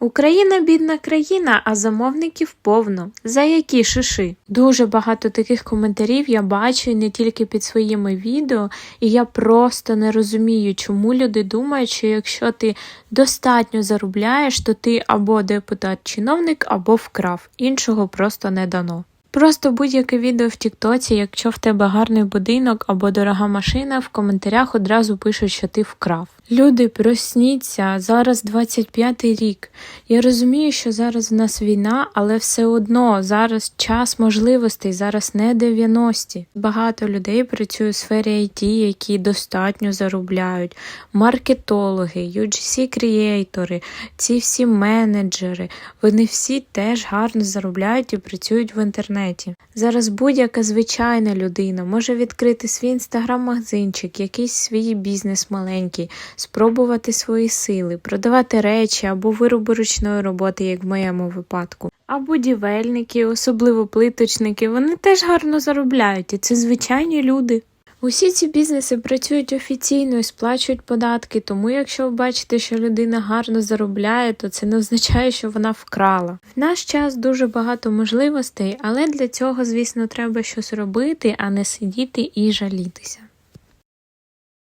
Україна бідна країна, а замовників повно. За які шиши? Дуже багато таких коментарів я бачу не тільки під своїми відео, і я просто не розумію, чому люди думають, що якщо ти достатньо заробляєш, то ти або депутат-чиновник, або вкрав. Іншого просто не дано. Просто будь-яке відео в Тіктоці, якщо в тебе гарний будинок або дорога машина, в коментарях одразу пишуть, що ти вкрав. Люди, просніться, зараз 25-й рік. Я розумію, що зараз в нас війна, але все одно зараз час можливостей, зараз не 90-ті. Багато людей працює у сфері IT, які достатньо заробляють. Маркетологи, UGC-крієйтори, ці всі менеджери, вони всі теж гарно заробляють і працюють в інтернеті. Зараз будь-яка звичайна людина може відкрити свій інстаграм-магазинчик, якийсь свій бізнес маленький, спробувати свої сили, продавати речі або вироби ручної роботи, як в моєму випадку. А будівельники, особливо плиточники, вони теж гарно заробляють, і це звичайні люди. Усі ці бізнеси працюють офіційно і сплачують податки, тому якщо ви бачите, що людина гарно заробляє, то це не означає, що вона вкрала. В наш час дуже багато можливостей, але для цього, звісно, треба щось робити, а не сидіти і жалітися.